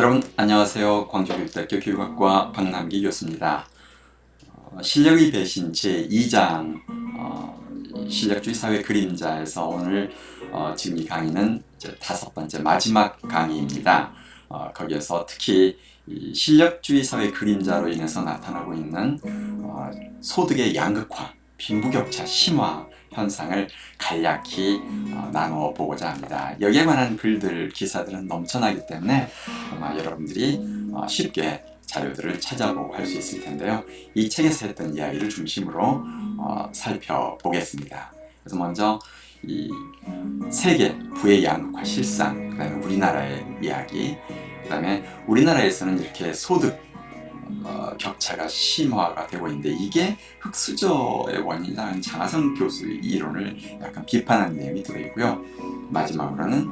여러분 안녕하세요. 광주교육대학교 교육학과 박남기 교수입니다. 어, 실력의 배신 제2장 어, 실력주의 사회 그림자에서 오늘 어, 지금 이 강의는 다섯 번째 마지막 강의입니다. 어, 거기에서 특히 이 실력주의 사회 그림자로 인해서 나타나고 있는 어, 소득의 양극화, 빈부격차 심화 현상을 간략히 어, 나누어 보고자 합니다. 여기에 관한 글들, 기사들은 넘쳐나기 때문에 아마 여러분들이 어, 쉽게 자료들을 찾아보고 할 수 있을 텐데요. 이 책에서 했던 이야기를 중심으로 어, 살펴보겠습니다. 그래서 먼저 이 세계 부의 양극화 실상, 그다음에 우리나라의 이야기, 그다음에 우리나라에서는 이렇게 소득 어, 격차가 심화가 되고 있는데 이게 흑수저의 원인이라는 장하성 교수의 이론을 약간 비판하는 내용이 들어있고요. 마지막으로는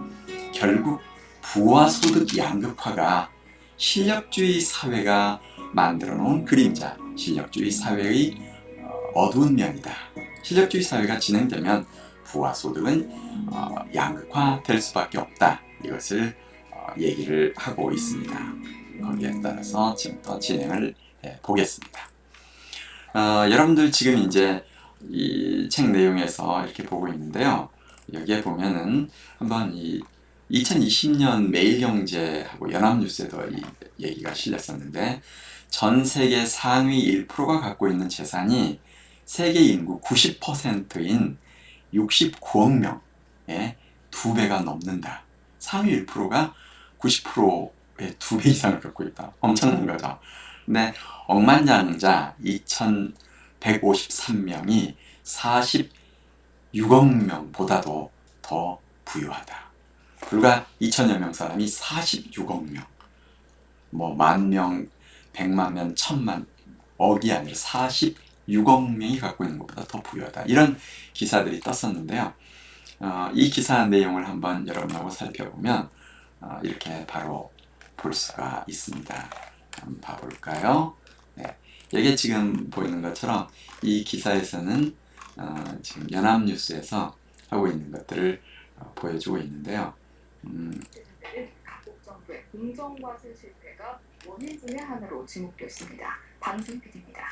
결국 부와 소득 양극화가 실력주의 사회가 만들어 놓은 그림자, 실력주의 사회의 어, 어두운 면이다. 실력주의 사회가 진행되면 부와 소득은 어, 양극화 될 수밖에 없다. 이것을 어, 얘기를 하고 있습니다. 거기에 따라서 지금부터 진행을 해 보겠습니다. 어, 여러분들 지금 이제 이 책 내용에서 이렇게 보고 있는데요. 여기에 보면은 한번 이 2020년 매일경제하고 연합뉴스에도 이 얘기가 실렸었는데 전 세계 상위 1%가 갖고 있는 재산이 세계 인구 90%인 69억 명의 두 배가 넘는다. 상위 1%가 90%의 두 배 이상을 갖고 있다. 엄청난 거죠. 근데 억만장자 2,153명이 46억 명보다도 더 부유하다. 불과 2천여 명 사람이 46억 명. 뭐 만 명, 백만 명, 천만 억이 아니라 46억 명이 갖고 있는 것보다 더 부유하다. 이런 기사들이 떴었는데요. 어, 이 기사 내용을 한번 여러분하고 살펴보면 어, 이렇게 바로 볼 수가 있습니다. 한번 봐볼까요? 네. 여기 지금 보이는 것처럼 이 기사에서는 어, 지금 연합뉴스에서 하고 있는 것들을 어, 보여주고 있는데요. 음, 정부의 공정과세 실패가 원인 중의 하나로 지목됐습니다. 방승 PD입니다.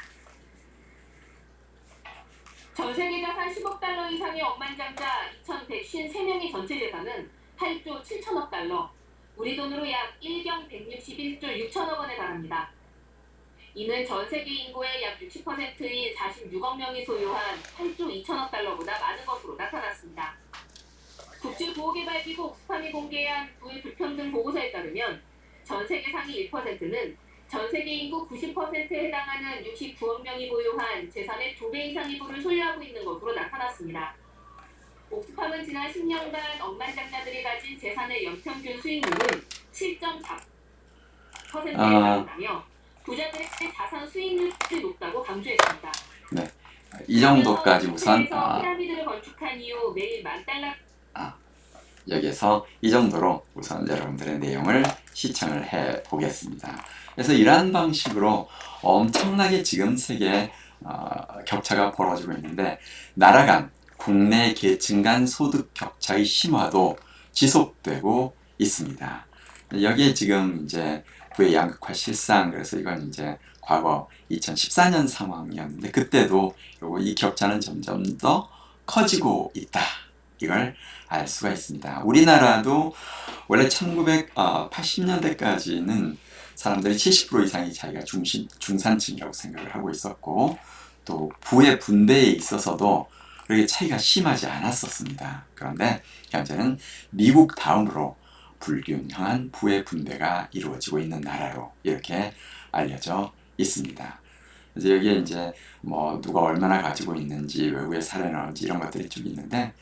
전 세계 자산 10억 달러 이상의 억만장자 2,153명의 전체 재산은 8조 7천억 달러, 우리 돈으로 약 1경 161조 6천억 원에 달합니다. 이는 전 세계 인구의 약 60%인 46억 명이 소유한 8조 2천억 달러보다 많은 것으로 나타났습니다. 국제보호개발기구 옥스팜이 공개한 불평등 보고서에 따르면 전 세계 상위 1%는 전 세계 인구 90%에 해당하는 69억 명이 보유한 재산의 두배 이상의 부를 소유하고 있는 것으로 나타났습니다. 옥스팜은 지난 10년간 억만장자들이 가진 재산의 연평균 수익률은 7.4%에 아. 달한다며 부자들의 자산 수익률이 높다고 강조했습니다. 이 정도까지 우선 아, 피라미드를 건축한 이후 매일 만 달러 여기서 이 정도로 우선 여러분들의 내용을 시청을 해 보겠습니다. 그래서 이러한 방식으로 엄청나게 지금 세계 어, 격차가 벌어지고 있는데 나라 간 국내 계층 간 소득 격차의 심화도 지속되고 있습니다. 여기에 지금 이제 부의 양극화 실상 그래서 이건 이제 과거 2014년 상황이었는데 그때도 이 격차는 점점 더 커지고 있다. 이걸 알 수가 있습니다. 우리나라도 원래 1980년대까지는 사람들이 70% 이상이 자기가 중신, 중산층이라고 생각을 하고 있었고 또 부의 분배에 있어서도 그렇게 차이가 심하지 않았었습니다. 그런데 현재는 미국 다음으로 불균형한 부의 분배가 이루어지고 있는 나라로 이렇게 알려져 있습니다. 그래서 여기에 이제 뭐 누가 얼마나 가지고 있는지 외국의 사례 나올지 이런 것들이 좀 있는데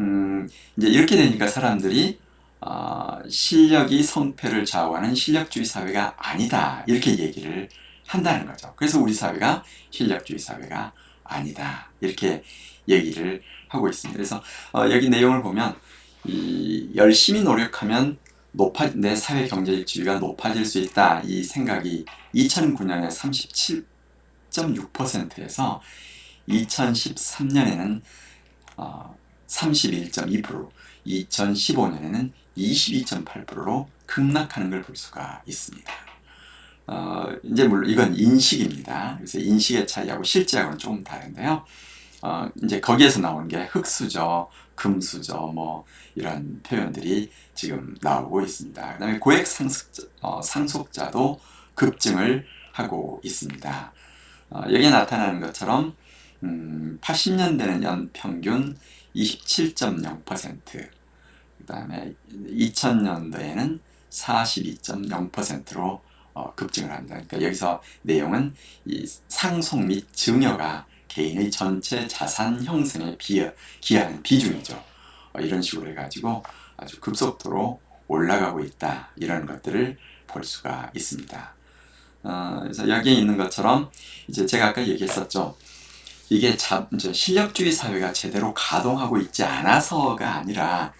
음, 이제 이렇게 되니까 사람들이 어, 실력이 성패를 좌우하는 실력주의 사회가 아니다 이렇게 얘기를 한다는 거죠. 그래서 우리 사회가 실력주의 사회가 아니다 이렇게 얘기를 하고 있습니다. 그래서 어, 여기 내용을 보면 이 열심히 노력하면 높아 내 사회 경제적 지위가 높아질 수 있다 이 생각이 2009년에 37.6%에서 2013년에는 어, 31.2%, 2015년에는 22.8%로 급락하는 걸 볼 수가 있습니다. 어, 이제 물론 이건 인식입니다. 그래서 인식의 차이하고 실제하고는 조금 다른데요. 어, 이제 거기에서 나오는 게 흑수저, 금수저, 뭐 이런 표현들이 지금 나오고 있습니다. 그다음에 고액 상속자, 어, 상속자도 급증을 하고 있습니다. 어, 여기에 나타나는 것처럼 음, 80년대는 연 평균 27.0%, 그다음에 2000년도에는 42.0%로 어, 급증을 합니다. 그러니까 여기서 내용은 이 상속 및 증여가 개인의 전체 자산 형성에 비하, 기하는 비중이죠. 어, 이런 식으로 해가지고 아주 급속도로 올라가고 있다. 이런 것들을 볼 수가 있습니다. 어, 그래서 여기에 있는 것처럼 이제 제가 아까 얘기했었죠. 이게 자, 이제 실력주의 사회가 제대로 가동하고 있지 않아서가 아니라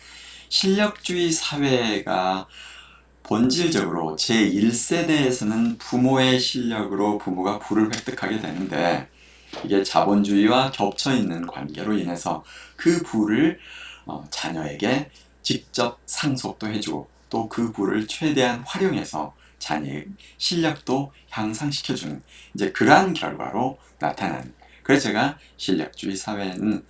실력주의 사회가 본질적으로 제1세대에서는 부모의 실력으로 부모가 부를 획득하게 되는데 이게 자본주의와 겹쳐 있는 관계로 인해서 그 부를 어, 자녀에게 직접 상속도 해주고 또 그 부를 최대한 활용해서 자녀의 실력도 향상시켜주는 이제 그러한 결과로 나타나는 그래서 제가 실력주의 사회는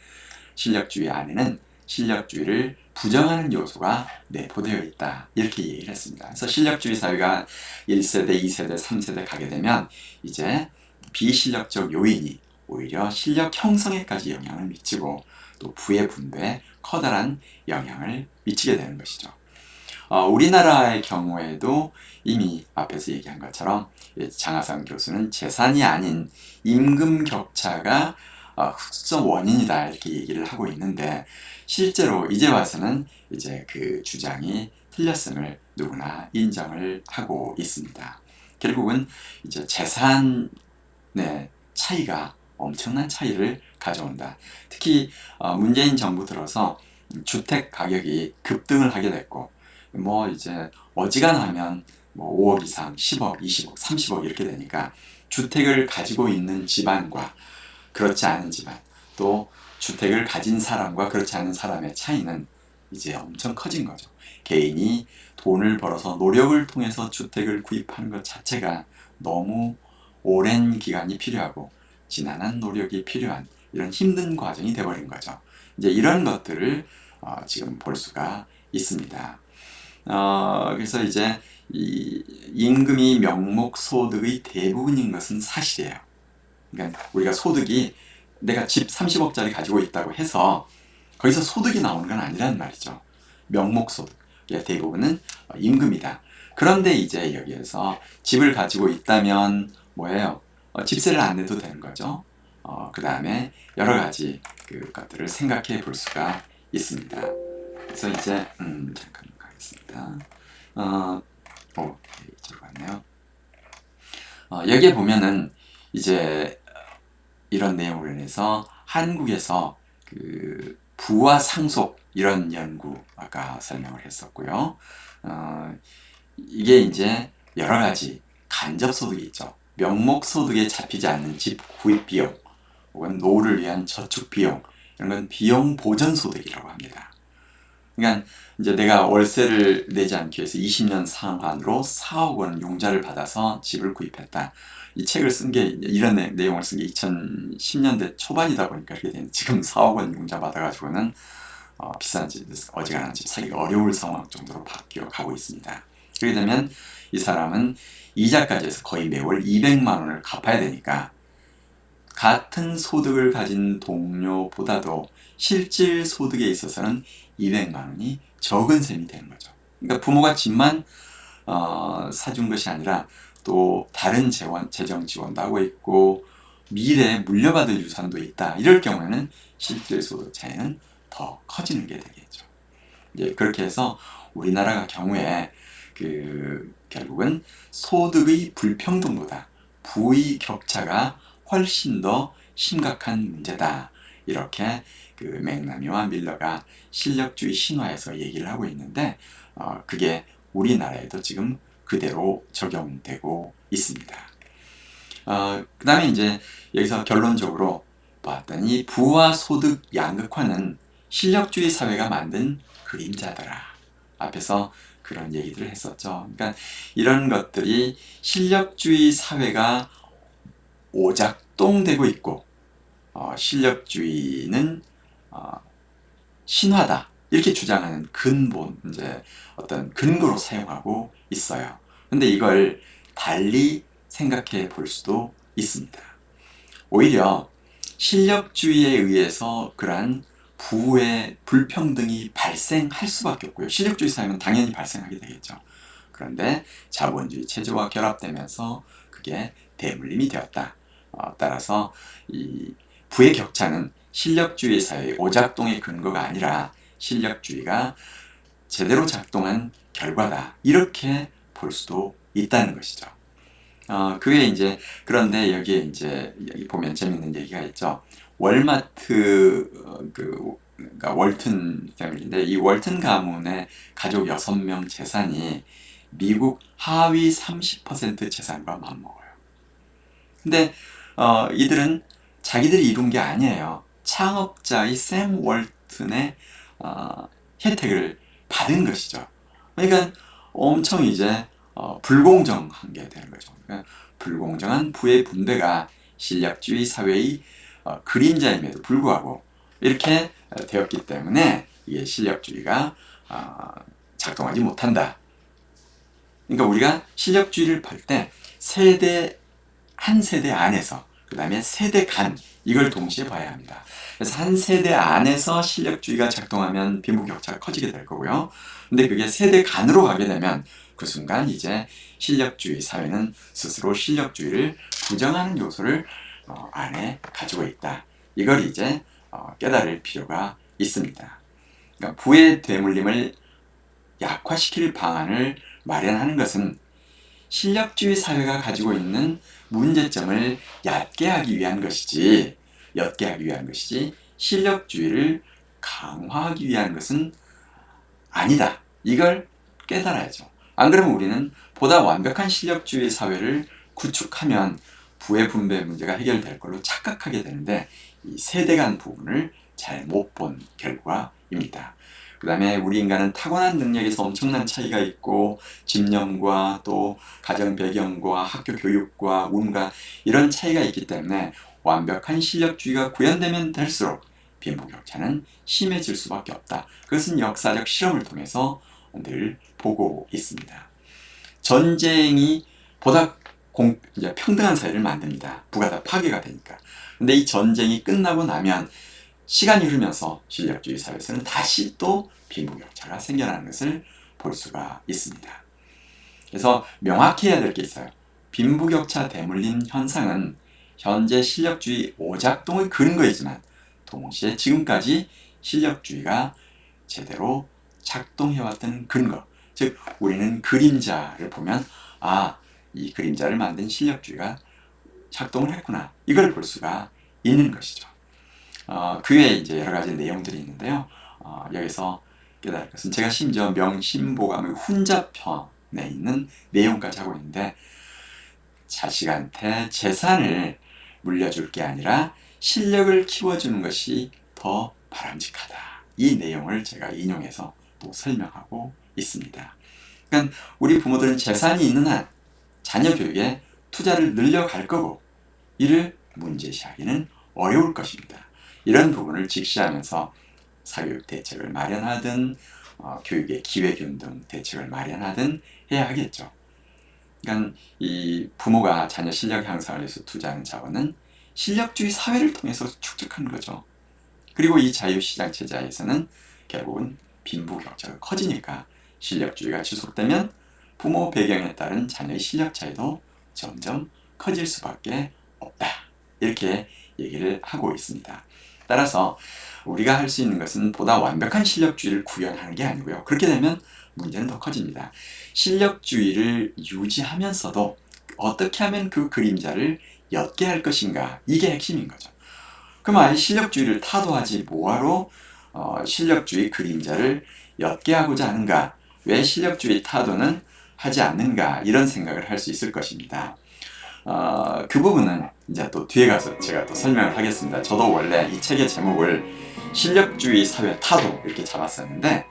실력주의 안에는 실력주의를 부정하는 요소가 내포되어 있다. 이렇게 얘기를 했습니다. 그래서 실력주의 사회가 1세대, 2세대, 3세대 가게 되면 이제 비실력적 요인이 오히려 실력 형성에까지 영향을 미치고 또 부의 분배에 커다란 영향을 미치게 되는 것이죠. 어, 우리나라의 경우에도 이미 앞에서 얘기한 것처럼 장하성 교수는 재산이 아닌 임금 격차가 어, 흑수저 원인이다 이렇게 얘기를 하고 있는데 실제로 이제 와서는 이제 그 주장이 틀렸음을 누구나 인정을 하고 있습니다. 결국은 이제 재산의 차이가 엄청난 차이를 가져온다. 특히 어, 문재인 정부 들어서 주택 가격이 급등을 하게 됐고 뭐 이제 어지간하면 뭐 5억 이상, 10억, 20억, 30억 이렇게 되니까 주택을 가지고 있는 집안과 그렇지 않은 집안 또 주택을 가진 사람과 그렇지 않은 사람의 차이는 이제 엄청 커진 거죠. 개인이 돈을 벌어서 노력을 통해서 주택을 구입하는 것 자체가 너무 오랜 기간이 필요하고 지난한 노력이 필요한 이런 힘든 과정이 돼버린 거죠. 이제 이런 것들을 어, 지금 볼 수가 있습니다. 어, 그래서 이제 이 임금이 명목 소득의 대부분인 것은 사실이에요. 그러니까 우리가 소득이 내가 집 30억짜리 가지고 있다고 해서 거기서 소득이 나오는 건 아니란 말이죠. 명목 소득. 대부분은 임금이다. 그런데 이제 여기에서 집을 가지고 있다면 뭐예요? 어, 집세를 안 내도 되는 거죠. 어, 그 다음에 여러 가지 그 것들을 생각해 볼 수가 있습니다. 그래서 이제 음, 잠깐 가겠습니다. 어, 오, 이쪽으로 갔네요. 어, 여기에 보면은 이제 이런 내용으로 인해서 한국에서 그 부와 상속 이런 연구 아까 설명을 했었고요. 어, 이게 이제 여러 가지 간접 소득이 있죠. 명목 소득에 잡히지 않는 집 구입 비용 혹은 노후를 위한 저축 비용 이런 건 비용 보전 소득이라고 합니다. 그러니까 이제 내가 월세를 내지 않기 위해서 20년 상환으로 4억 원 용자를 받아서 집을 구입했다. 이 책을 쓴 게 이런 내, 내용을 쓴 게 2010년대 초반이다 보니까 그렇게 된 지금 4억 원 용자 받아가지고는 어, 비싼 집, 어지간한 집 사기가 어려울 상황 정도로 바뀌어 가고 있습니다. 그렇게 되면 이 사람은 이자까지 해서 거의 매월 200만 원을 갚아야 되니까 같은 소득을 가진 동료보다도 실질 소득에 있어서는 200만 원이 적은 셈이 되는 거죠. 그러니까 부모가 집만 어, 사준 것이 아니라 또 다른 재원, 재정 지원도 하고 있고 미래에 물려받을 유산도 있다. 이럴 경우에는 실질 소득 차이는 더 커지는 게 되겠죠. 이제 그렇게 해서 우리나라가 경우에 그 결국은 소득의 불평등보다 부의 격차가 훨씬 더 심각한 문제다. 이렇게 그 맥나미와 밀러가 실력주의 신화에서 얘기를 하고 있는데 어, 그게 우리나라에도 지금 그대로 적용되고 있습니다. 어, 그 다음에 이제 여기서 결론적으로 봤더니 부와 소득 양극화는 실력주의 사회가 만든 그림자더라. 앞에서 그런 얘기들을 했었죠. 그러니까 이런 것들이 실력주의 사회가 오작동되고 있고 어, 실력주의는 어, 신화다 이렇게 주장하는 근본 이제 어떤 근거로 사용하고 있어요. 근데 이걸 달리 생각해 볼 수도 있습니다. 오히려 실력주의에 의해서 그러한 부의 불평등이 발생할 수밖에 없고요. 실력주의 사회는 당연히 발생하게 되겠죠. 그런데 자본주의 체제와 결합되면서 그게 대물림이 되었다. 어, 따라서 이 부의 격차는 실력주의 사회의 오작동의 근거가 아니라 실력주의가 제대로 작동한 결과다. 이렇게 볼 수도 있다는 것이죠. 어, 그게 이제 그런데 여기에 이제 여기 보면 재밌는 얘기가 있죠. 월마트 어, 그 그러니까 월튼 패밀리인데 이 월튼 가문의 가족 6명 재산이 미국 하위 30% 재산과 맞먹어요. 근데 어, 이들은 자기들이 이룬 게 아니에요. 창업자의 샘 월튼의 어, 혜택을 받은 것이죠. 그러니까 엄청 이제 어, 불공정한 게 되는 거죠. 그러니까 불공정한 부의 분배가 실력주의 사회의 어, 그림자임에도 불구하고 이렇게 어, 되었기 때문에 이게 실력주의가 어, 작동하지 못한다. 그러니까 우리가 실력주의를 볼 때 세대 한 세대 안에서 그 다음에 세대 간 이걸 동시에 봐야 합니다. 그래서 한 세대 안에서 실력주의가 작동하면 빈부격차가 커지게 될 거고요. 근데 그게 세대 간으로 가게 되면 그 순간 이제 실력주의 사회는 스스로 실력주의를 부정하는 요소를 어, 안에 가지고 있다. 이걸 이제 어, 깨달을 필요가 있습니다. 그러니까 부의 되물림을 약화시킬 방안을 마련하는 것은 실력주의 사회가 가지고 있는 문제점을 얕게 하기 위한 것이지, 옅게 하기 위한 것이지, 실력주의를 강화하기 위한 것은 아니다. 이걸 깨달아야죠. 안 그러면 우리는 보다 완벽한 실력주의 사회를 구축하면 부의 분배 문제가 해결될 걸로 착각하게 되는데 이 세대 간 부분을 잘 못 본 결과입니다. 그 다음에 우리 인간은 타고난 능력에서 엄청난 차이가 있고 집념과 또 가정 배경과 학교 교육과 운과 이런 차이가 있기 때문에 완벽한 실력주의가 구현되면 될수록 빈부격차는 심해질 수밖에 없다. 그것은 역사적 실험을 통해서 늘 보고 있습니다. 전쟁이 보다 공, 이제 평등한 사회를 만듭니다. 부가 다 파괴가 되니까. 근데 이 전쟁이 끝나고 나면 시간이 흐르면서 실력주의 사회에서는 다시 또 빈부격차가 생겨나는 것을 볼 수가 있습니다. 그래서 명확히 해야 될 게 있어요. 빈부격차 대물림 현상은 현재 실력주의 오작동의 근거이지만 동시에 지금까지 실력주의가 제대로 작동해왔던 근거. 즉, 우리는 그림자를 보면, 아, 이 그림자를 만든 실력주의가 작동을 했구나. 이걸 볼 수가 있는 것이죠. 어, 그 외에 이제 여러 가지 내용들이 있는데요. 어, 여기서 깨달을 것은 제가 심지어 명심보감의 훈자편에 있는 내용까지 하고 있는데 자식한테 재산을 물려줄 게 아니라 실력을 키워주는 것이 더 바람직하다. 이 내용을 제가 인용해서 또 설명하고 있습니다. 그러니까 우리 부모들은 재산이 있는 한 자녀 교육에 투자를 늘려갈 거고 이를 문제시하기는 어려울 것입니다. 이런 부분을 직시하면서 사교육 대책을 마련하든 어, 교육의 기회균 등 대책을 마련하든 해야 하겠죠. 그러니까 이 부모가 자녀 실력 향상을 위해서 투자하는 자원은 실력주의 사회를 통해서 축적하는 거죠. 그리고 이 자유시장 체제에서는 결국은 빈부격차가 커지니까 실력주의가 지속되면 부모 배경에 따른 자녀의 실력 차이도 점점 커질 수밖에 없다. 이렇게 얘기를 하고 있습니다. 따라서 우리가 할 수 있는 것은 보다 완벽한 실력주의를 구현하는 게 아니고요. 그렇게 되면 문제는 더 커집니다. 실력주의를 유지하면서도 어떻게 하면 그 그림자를 옅게 할 것인가 이게 핵심인 거죠. 그럼 아예 실력주의를 타도하지 뭐하러 어, 실력주의 그림자를 옅게 하고자 하는가? 왜 실력주의 타도는 하지 않는가? 이런 생각을 할 수 있을 것입니다. 어, 그 부분은 이제 또 뒤에 가서 제가 또 설명을 하겠습니다. 저도 원래 이 책의 제목을 실력주의 사회 타도 이렇게 잡았었는데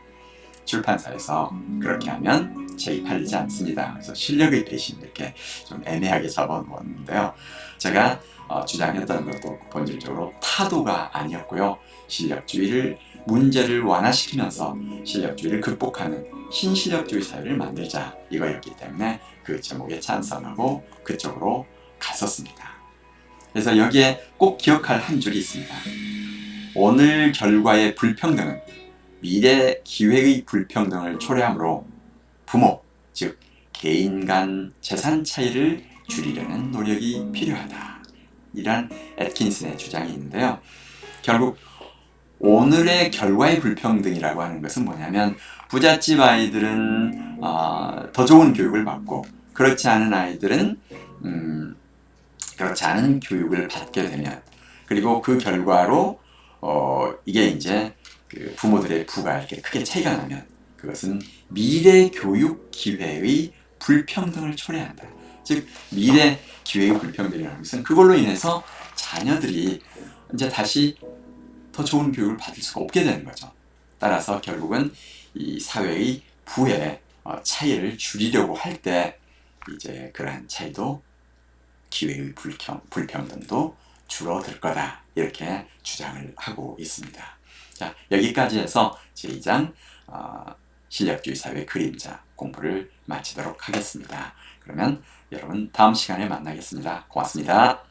출판사에서 그렇게 하면 책이 팔리지 않습니다. 그래서 실력의 배신 이렇게 좀 애매하게 잡아놓았는데요. 제가 어, 주장했던 것도 본질적으로 타도가 아니었고요. 실력주의를 문제를 완화시키면서 실력주의를 극복하는 신실력주의 사회를 만들자 이거였기 때문에 그 제목에 찬성하고 그쪽으로 갔었습니다. 그래서 여기에 꼭 기억할 한 줄이 있습니다. 오늘 결과의 불평등은 미래 기회의 불평등을 초래하므로 부모, 즉 개인 간 재산 차이를 줄이려는 노력이 필요하다. 이란 애트킨슨의 주장이 있는데요. 결국 오늘의 결과의 불평등이라고 하는 것은 뭐냐면 부잣집 아이들은 어, 더 좋은 교육을 받고 그렇지 않은 아이들은 음, 그렇지 않은 교육을 받게 되면 그리고 그 결과로 어, 이게 이제 그 부모들의 부가 이렇게 크게 차이가 나면 그것은 미래 교육 기회의 불평등을 초래한다. 즉 미래 기회의 불평등이라는 것은 그걸로 인해서 자녀들이 이제 다시 더 좋은 교육을 받을 수가 없게 되는 거죠. 따라서 결국은 이 사회의 부의 어, 차이를 줄이려고 할 때 이제 그러한 차이도 기회의 불평, 불평등도 줄어들 거다 이렇게 주장을 하고 있습니다. 자 여기까지 해서 제2장 어, 실력주의 사회 그림자 공부를 마치도록 하겠습니다. 그러면 여러분 다음 시간에 만나겠습니다. 고맙습니다.